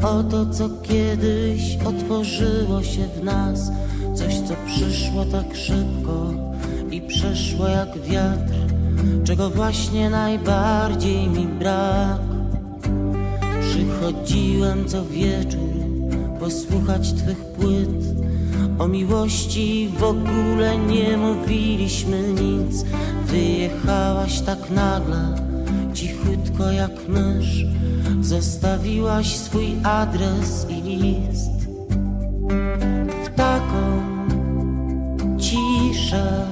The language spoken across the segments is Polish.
To to, co kiedyś otworzyło się w nas, coś, co przyszło tak szybko i przeszło jak wiatr, czego właśnie najbardziej mi brak. Przychodziłem co wieczór posłuchać Twych płyt. O miłości w ogóle nie mówiliśmy nic. Wyjechałaś tak nagle, cichutko jak mysz. Zostawiłaś swój adres i list. W taką ciszę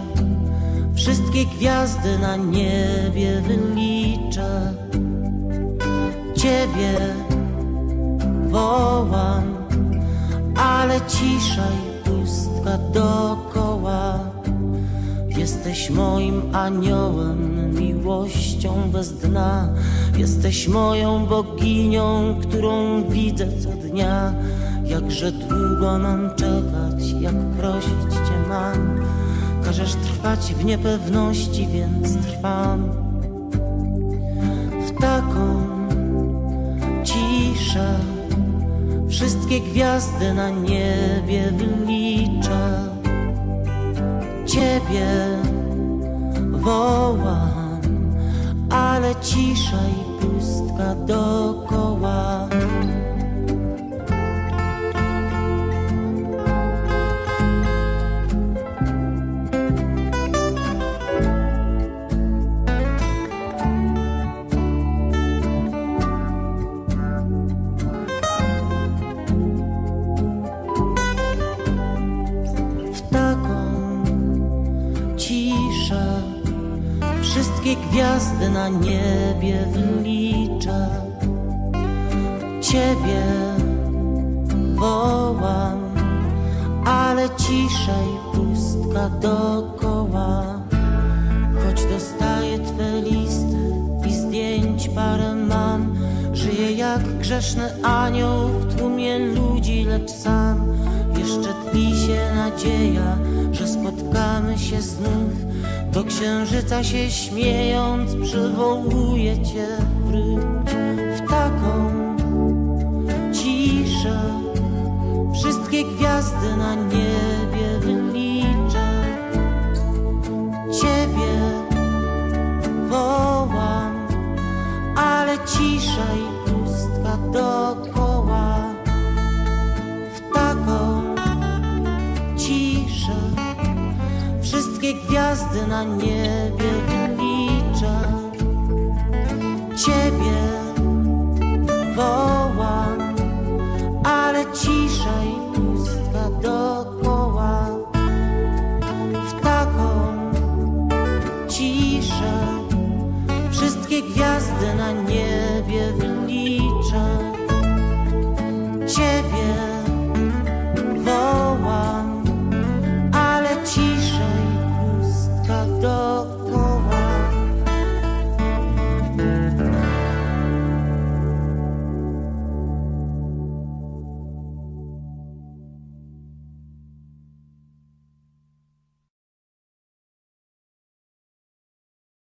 wszystkie gwiazdy na niebie wyliczę. Ciebie wołam, ale cisza i pustka dokoła. Jesteś moim aniołem, miłością bez dna. Jesteś moją boginią, którą widzę co dnia. Jakże długo mam czekać, jak prosić Cię mam. Każesz trwać w niepewności, więc trwam w taką ciszę. Wszystkie gwiazdy na niebie wyliczę. Ciebie wołam, ale cisza i pustka dokoła. Wszystkie gwiazdy na niebie wyliczę. Ciebie wołam, ale cisza i pustka dokoła. Choć dostaję Twe listy i zdjęć parę mam, żyję jak grzeszny anioł w tłumie ludzi, lecz sam jeszcze tli się nadzieja, że spotkamy się znów. Do księżyca się śmiejąc przywołuję Cię w taką ciszę. Wszystkie gwiazdy na niebie wszystkie gwiazdy na niebie wyliczę. Ciebie wołam, ale cisza i pustka dokoła. W taką ciszę wszystkie gwiazdy na niebie